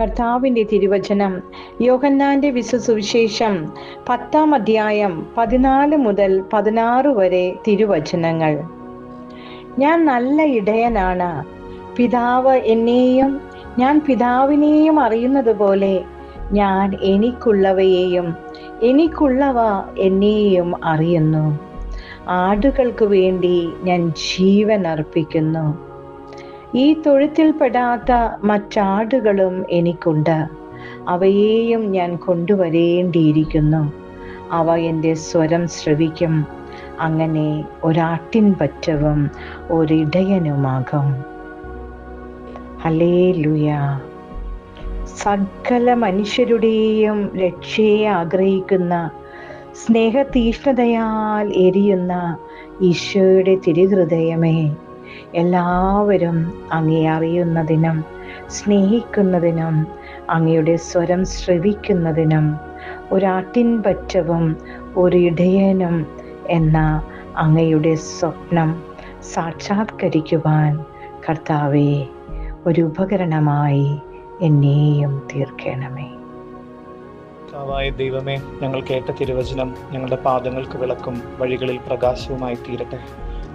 കർത്താവിന്റെ തിരുവചനം യോഹന്നാന്റെ വിശ്വസുവിശേഷം പത്താം അധ്യായം പതിനാല് മുതൽ പതിനാറ് വരെ തിരുവചനങ്ങൾ. ഞാൻ നല്ല ഇടയനാണ്. പിതാവ് എന്നെയും ഞാൻ പിതാവിനെയും അറിയുന്നത് പോലെ ഞാൻ എനിക്കുള്ളവയെയും എനിക്കുള്ളവ എന്നെയും അറിയുന്നു. ആടുകൾക്ക് വേണ്ടി ഞാൻ ജീവൻ അർപ്പിക്കുന്നു ഈ തൊഴുത്തിൽപ്പെടാത്ത മറ്റാടുകളും എനിക്കുണ്ട്. അവയെയും ഞാൻ കൊണ്ടുവരേണ്ടിയിരിക്കുന്നു. അവ എന്റെ സ്വരം ശ്രവിക്കും. അങ്ങനെ ഒരാട്ടിൻ പറ്റവും ഒരിടയനുമാകും. ഹലേ ലുയ സകല മനുഷ്യരുടെയും രക്ഷയെ ആഗ്രഹിക്കുന്ന സ്നേഹതീഷ്ണതയാൽ എരിയുന്ന ഈശോയുടെ തിരുഹൃദയമേ എല്ലാവരും അങ്ങേ അറിയുന്നതിനും സ്നേഹിക്കുന്നതിനും അങ്ങയുടെ സ്വരം ശ്രവിക്കുന്നതിനും ഒരാട്ടിൻ പറ്റവും ഒരു ഇടയനും എന്ന അങ്ങയുടെ സ്വപ്നം സാക്ഷാത്കരിക്കുവാൻ കർത്താവെ ഒരു ഉപകരണമായി എന്നെയും തീർക്കണമേ. കർത്താവായ ദൈവമേ ഞങ്ങൾ കേട്ട തിരുവചനം ഞങ്ങളുടെ പാദങ്ങൾക്ക് വിളക്കും വഴികളിൽ പ്രകാശവുമായി തീരട്ടെ.